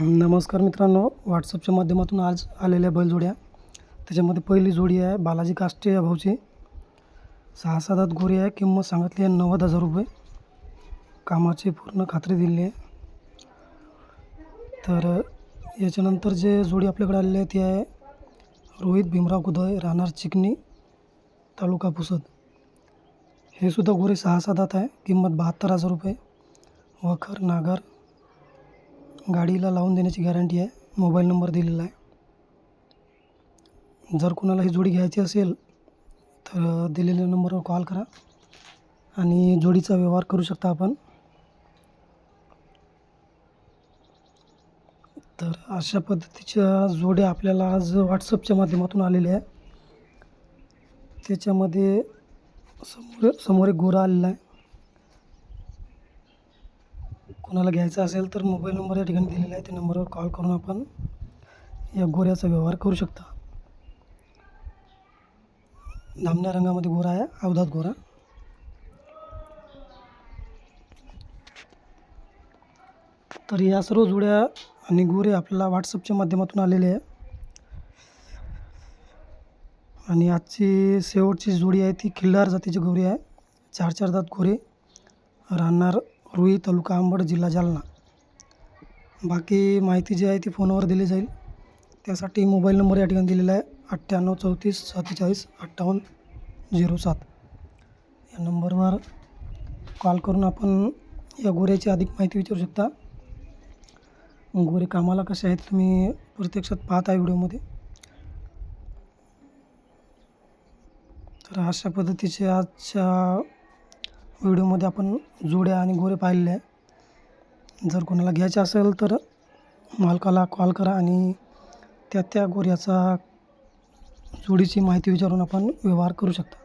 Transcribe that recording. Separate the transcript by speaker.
Speaker 1: नमस्कार मित्रांनो व्हॉट्सअपच्या माध्यमातून आज आलेल्या बैलजोड्या. त्याच्यामध्ये पहिली जोडी आहे बालाजी काष्टे या भाऊची. सहा सात गोरी आहे किंमत सांगितली आहे नव्वद हजार रुपये. कामाची पूर्ण खात्री दिली आहे. तर याच्यानंतर जे जोडी आपल्याकडे आलेली आहे ती आहे रोहित भीमराव कुदय राहणार चिकणी तालुका पुसद. हे सुद्धा गोरे सहा सात आहे किंमत बहात्तर हजार रुपये. वखर नागर गाडीला लावून देण्याची गॅरंटी आहे. मोबाईल नंबर दिलेला आहे. जर कोणाला ही जोडी घ्यायची असेल तर दिलेल्या नंबरवर कॉल करा आणि जोडीचा व्यवहार करू शकता आपण. तर अशा पद्धतीच्या जोड्या आपल्याला आज व्हॉट्सअपच्या माध्यमातून आलेल्या आहे त्याच्यामध्ये समोर समोर एक गोरा आलेला आहे. कोणाला घ्यायचा असेल तर मोबाईल नंबर या ठिकाणी दिलेला आहे. त्या नंबरवर कॉल करून आपण या गोऱ्याचा व्यवहार करू शकता. धामण्या रंगामध्ये गोरा आहे. अवधात गोरा. तर या सर्व जुड्या आणि गोरे आपल्याला व्हॉट्सअपच्या माध्यमातून आलेले आहे आणि आजची शेवटची जोडी आहे ती खिल्लार जातीची गोरी आहे. चार चार दात गोरे. राहणार रुई तालुका अंबड जिल्हा जालना. बाकी माहिती जी आहे ती फोनवर दिली जाईल. त्यासाठी मोबाईल नंबर या ठिकाणी दिलेला आहे. अठ्ठ्याण्णव चौतीस सत्तेचाळीस अठ्ठावन्न झिरो सात. या नंबरवर कॉल करून आपण या गोऱ्याची अधिक माहिती विचारू शकता. गोरे कामाला कसे आहेत तुम्ही प्रत्यक्षात पाहता व्हिडिओमध्ये. तर अशा पद्धतीचे आजच्या व्हिडिओमध्ये आपण जोड्या आणि गोरे पाहिलेले आहे. जर कोणाला घ्यायचे असेल तर मालकाला कॉल करा आणि त्या त्या गोऱ्याचा जोडीची माहिती विचारून आपण व्यवहार करू शकता.